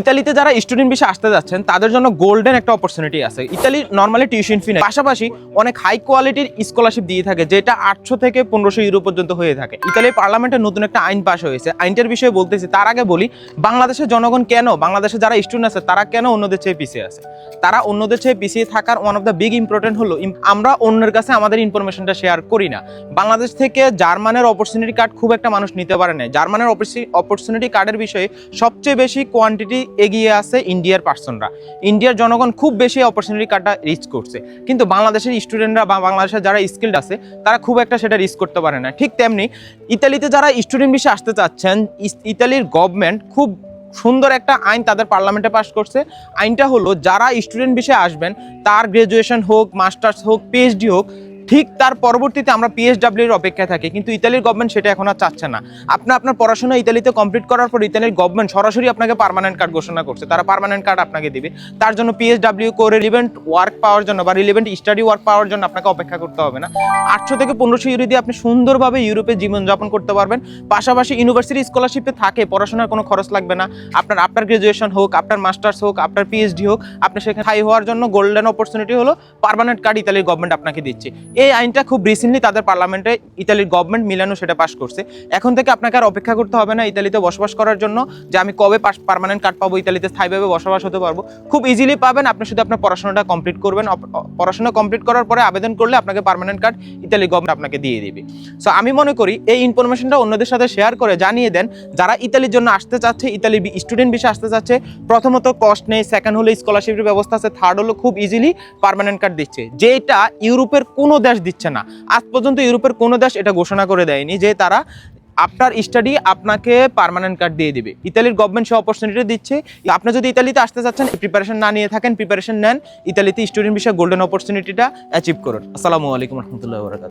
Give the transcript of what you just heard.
ইতালিতে যারা স্টুডেন্ট বিষয়ে আসতে যাচ্ছেন, তাদের জন্য গোল্ডেন একটা অপরচুনিটি আছে। ইতালি নর্মালি টিউশন ফি নেয় পাশাপাশি অনেক হাই কোয়ালিটির স্কলারশিপ দিয়ে থাকে, যেটা আটশো থেকে পনেরোশো ইউরো পর্যন্ত হয়ে থাকে। ইতালির পার্লামেন্টে নতুন একটা আইন পাস হয়েছে। আইনটার বিষয়ে বলতেছি, তার আগে বলি, বাংলাদেশের জনগণ কেন, বাংলাদেশে যারা স্টুডেন্ট আছে, তারা কেন অন্যদের চেয়ে পিছিয়ে আছে? তারা অন্যদের চেয়ে পিছিয়ে থাকার one of the big important হলো আমরা অন্যের কাছে আমাদের ইনফরমেশনটা শেয়ার করি না। বাংলাদেশ থেকে জার্মানের অপরচুনিটি কার্ড খুব একটা মানুষ নিতে পারে না জার্মানের অপরচুনিটি কার্ডের বিষয়ে সবচেয়ে বেশি কোয়ান্টিটি এগিয়ে আছে ইন্ডিয়ার পার্সনরা। ইন্ডিয়ার জনগণ খুব বেশি অপরচুনিটি কার্ডটা রিচ করছে। কিন্তু বাংলাদেশের স্টুডেন্টরা বা বাংলাদেশের যারা স্কিল্ড আছে, তারা খুব একটা সেটা রিচ করতে পারে না। ঠিক তেমনি ইতালিতে যারা স্টুডেন্ট বিষয়ে আসতে চাচ্ছেন ইতালির গভর্নমেন্ট খুব সুন্দর একটা আইন তাদের পার্লামেন্টে পাশ করছে। আইনটা হলো, যারা স্টুডেন্ট বিষয়ে আসবেন, তার গ্রাজুয়েশন হোক মাস্টার্স হোক পিএইচডি হোক ঠিক তার পরবর্তীতে আমরা পিএইচডাব্লিউর অপেক্ষায় থাকি, কিন্তু ইতালির গভর্নমেন্ট সেটা এখন আর চাচ্ছে না। আপনি, আপনার পড়াশোনা ইতালিতে কমপ্লিট করার পর ইতালির গভর্নমেন্ট সরাসরি আপনাকে পার্মানেন্ট কার্ড ঘোষণা করছে। তারা পারমানেন্ট কার্ড আপনাকে দিবে। তার জন্য পিএইচডাব্লিউ করে রিলেভেন্ট ওয়ার্ক পাওয়ার জন্য বা রিলেভেন্ট স্টাডি ওয়ার্ক পাওয়ার জন্য আপনাকে অপেক্ষা করতে হবে না। আটশো থেকে পনেরোশো ইউরো দিয়ে আপনি সুন্দরভাবে ইউরোপে জীবনযাপন করতে পারবেন। পাশাপাশি ইউনিভার্সিটি স্কলারশিপে থাকে, পড়াশোনার কোনো খরচ লাগবে না। আপনার আপনার গ্রাজুয়েশন হোক, আপনার মাস্টার্স হোক, আপনার পিএইচডি হোক আপনি সেখানে হাই হওয়ার জন্য গোল্ডেন অপরচুনিটি হলো পারমানেন্ট কার্ড ইতালির গভর্নমেন্ট আপনাকে দিচ্ছে। এই আইনটা খুব রিসেন্টলি তাদের পার্লামেন্টে ইতালির গভর্নমেন্ট মিলানো সেটা পাশ করছে। এখন থেকে আপনাকে আর অপেক্ষা করতে হবে না ইতালিতে বসবাস করার জন্য, যে আমি কবে পাস পার্মানেন্ট কার্ড পাবো, ইতালিতে স্থায়ীভাবে বসবাস হতে পারব। খুব ইজিলি পাবেন, আপনি শুধু আপনার পড়াশোনাটা কমপ্লিট করবেন। পড়াশোনা কমপ্লিট করার পরে আবেদন করলে আপনাকে পারমানেন্ট কার্ড ইতালি গভর্নমেন্ট আপনাকে দিয়ে দিবে। সো আমি মনে করি এই ইনফরমেশনটা অন্যদের সাথে শেয়ার করে জানিয়ে দেন, যারা ইতালির জন্য আসতে চাচ্ছে ইতালি স্টুডেন্ট বিষয়ে আসতে চাচ্ছে, প্রথমত কস্ট নেই সেকেন্ড হলো স্কলারশিপের ব্যবস্থা আছে থার্ড হলো খুব ইজিলি পারমানেন্ট কার্ড দিচ্ছে। যেটা ইউরোপের কোনো দেশ দিচ্ছে না। আজ পর্যন্ত ইউরোপের কোনো দেশ এটা ঘোষণা করে দেয়নি যে তারা আপনার স্টাডি আপনাকে পারমানেন্ট কার্ড দিয়ে দিবে। ইতালির গভর্নমেন্ট সে অপরচুনিটি দিচ্ছে। আপনি যদি ইতালিতে আসতে চাচ্ছেন প্রিপারেশন না নিয়ে থাকেন প্রিপারেশন নেন, ইতালিতে স্টুডেন্ট বিষয়ে গোল্ডেন অপরচুনিটিটা অ্যাচিভ করুন। আসসালামু আলাইকুম রহমতুল্লাহ বরাকাত